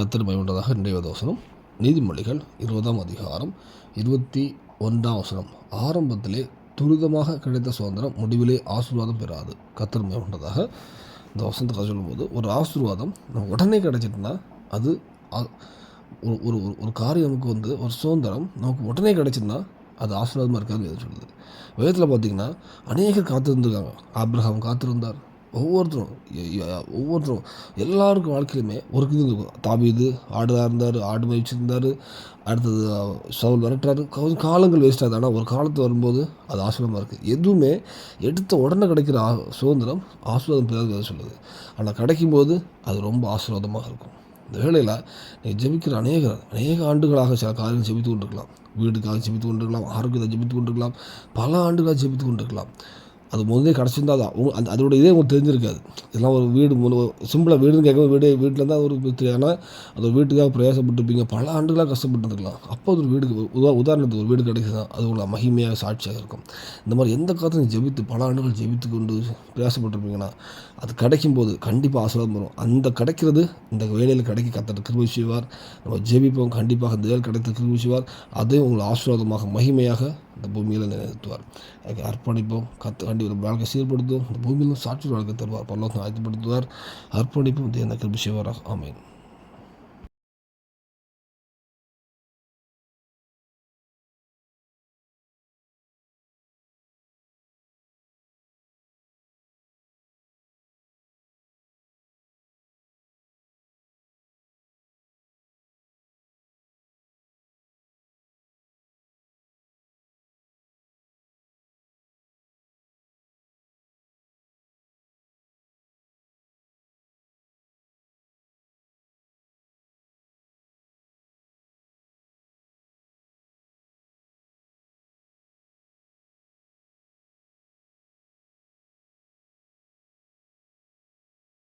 கத்தர் பயமுண்டதாக இன்றைய வசனம். நீதிமொழிகள் இருபதாம் அதிகாரம் இருபத்தி ஒன்றாம் வசனம். ஆரம்பத்திலே துரிதமாக கிடைத்த சுதந்திரம் முடிவிலே ஆசீர்வாதம் பெறாது. கத்தர் பயமுண்டதாக இந்த வசனத்தை சொல்லும்போது ஒரு ஆசீர்வாதம் நம்ம உடனே கிடைச்சிட்டுனா அது ஒரு ஒரு ஒரு- ஒரு காரியம் நமக்கு வந்து ஒரு சுதந்திரம் நமக்கு உடனே கிடைச்சிருந்தா அது ஆசீர்வாதமாக இருக்காதுன்னு எது சொல்லுது வேதத்தில் பார்த்தீங்கன்னா அநேகர் காத்திருந்துருக்காங்க. ஆப்ரஹாம் காத்திருந்தார். ஒவ்வொருத்தரும் ஒவ்வொருத்தரும் எல்லாருக்கும் வாழ்க்கையிலுமே ஒரு இது இருக்கும் தாபீது ஆடுதாக இருந்தார் ஆடு மேய்ச்சிருந்தார் அடுத்தது சவுல் விரட்டுறாரு கொஞ்சம் காலங்கள் வேஸ்ட் ஆகுது. ஆனால் ஒரு காலத்து வரும்போது அது ஆசீர்வாதமாக இருக்குது எதுவுமே எடுத்த உடனே கிடைக்கிற ஆ- சுதந்திரம் ஆசீர்வாதம் பெறாத சொல்லுது. ஆனால் கிடைக்கும்போது அது ரொம்ப ஆசீர்வாதமாக இருக்கும். இந்த வேளையில் நீ ஜெபிக்கிற அநேக அநேக ஆண்டுகளாக சில காரியங்கள் ஜெபித்து கொண்டிருக்கலாம். வீடுக்காக ஜெபித்து கொண்டிருக்கலாம். ஆரோக்கியத்தை ஜெபித்து கொண்டிருக்கலாம். பல ஆண்டுகளாக ஜெபித்து கொண்டிருக்கலாம். அது முதலே கிடச்சிருந்தா தான். உங்க- அந்த அதோட இதே உங்களுக்கு தெரிஞ்சிருக்காது. இதெல்லாம் ஒரு வீடு சிம்பிளாக வீடுன்னு கேட்கும் வீடு வீட்டில் தான் ஒரு பிரச்சனை. ஆனால் அது ஒரு வீட்டுக்காக பிரயாசப்பட்டிருப்பீங்க. பல ஆண்டுகளாக கஷ்டப்பட்டுருக்கலாம் அப்போ ஒரு வீடுக்கு உதா உதாரணத்துக்கு ஒரு வீடு கிடைக்குதுன்னா அது உங்களை மகிமையாக சாட்சியாக இருக்கும். இந்த மாதிரி எந்த காலத்தில் ஜெபித்து பல ஆண்டுகள் ஜெபித்து கொண்டு பிரயாசப்பட்டிருப்பீங்கன்னா அது கிடைக்கும் போது கண்டிப்பாக ஆசீர்வாதம் வரும். அந்த கிடைக்கிறது இந்த வேலையில் கிடைக்க கத்தர் கிருபை செய்வார். நம்ம ஜெபிப்போம். கண்டிப்பாக இந்த வேலை கிடைத்த கிருபை செய்வார். அதே உங்களை ஆசீர்வாதமாக மகிமையாக இந்த பூமியில் நிறைவேற்றுவார் அதுக்கு அர்ப்பணிப்போம் கத்து கண்டி ஒரு வாழ்க்கை சீர்படுத்தும் இந்த பூமியிலும் சாட்சி வாழ்க்கை தருவார். பல்லவத்தை ஆயத்தப்படுத்துவார். அர்ப்பணிப்பும் தேவன கிருபி செய்வாராக ஆமேன்.